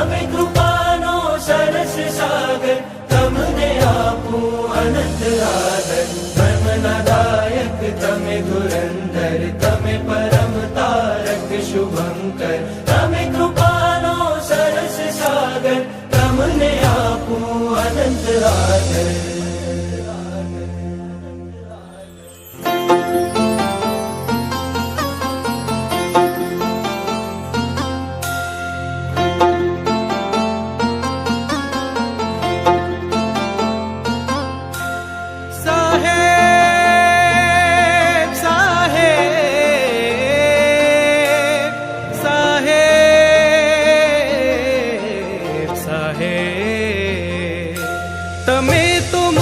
तमि कृपो सरस सागर तमने आपो अनन्तराग परम नारयक तमे धुरन्धर तमे परम तारक शुभङ्कर तम कृपणो सरस सागर तम न आपो अनन्तराग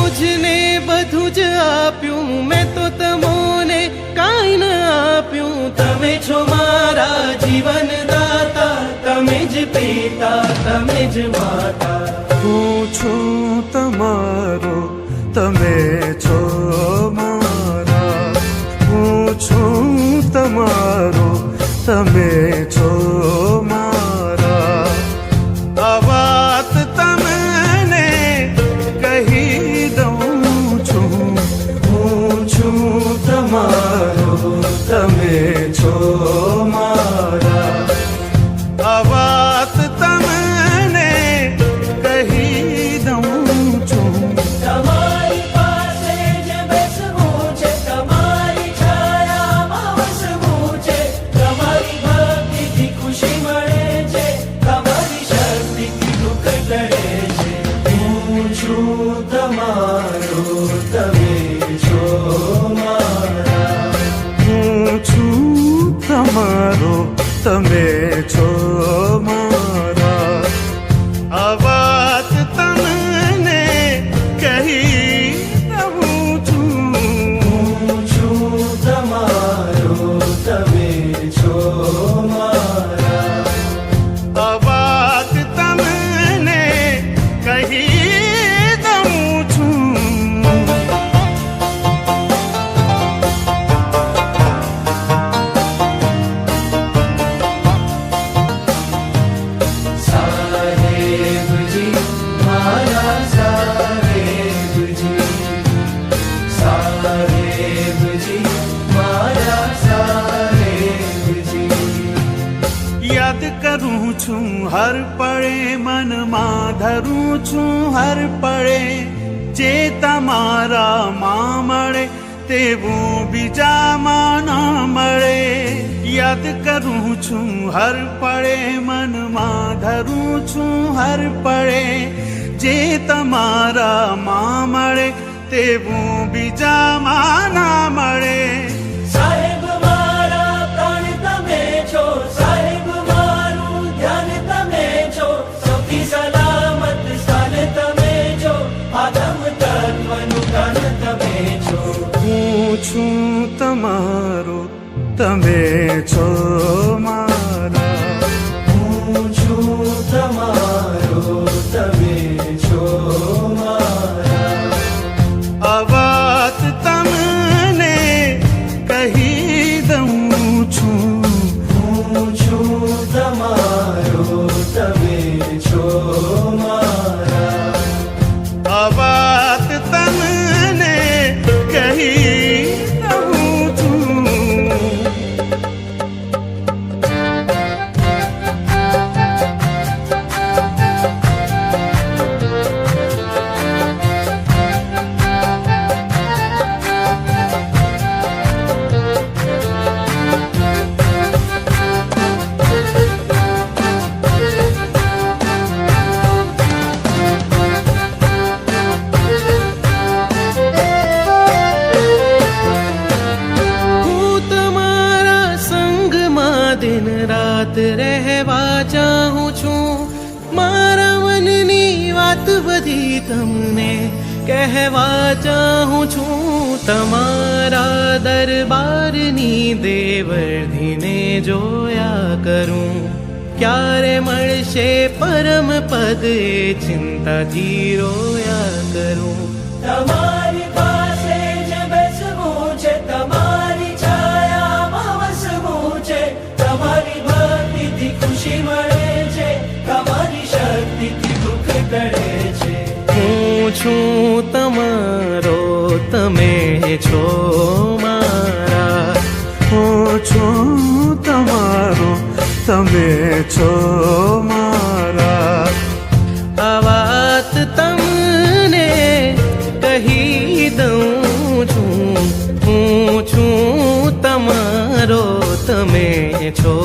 मुझने बधुज आप तो तमो ने कान आप ते छो मारा जीवन दाता तमेज पिता, तमेज माता। हूँ छो तमारो, तमे छो मारा। हूँ छो तमारो, तमे छो તમારો તમે છો. తాను తమే చోమ. છું હર પળે મનમાં ધરું છું હર પળે જે તમારા માં મળે તેવું બીજામાં ના મળે યાદ કરું છું હર પળે મનમાં ધરું છું હર પળે જે તમારા માં મળે તેવું બીજામાં ના મળે તમે છો મારા દિન રાત રહેવા ચાહું છું મારા મનની વાત બધી તમને કહેવા ચાહું છું તમારા દરબારની દેવર્ધીને જોયા કરું ક્યારે મળશે પરમ પદે ચિંતાથી રોયા કરું તમારી છું તમારો તમે છો મારા. હું છું તમારો તમે છો મારા. આ વાત તમને કહી દઉં છું હું છું તમારો તમે છો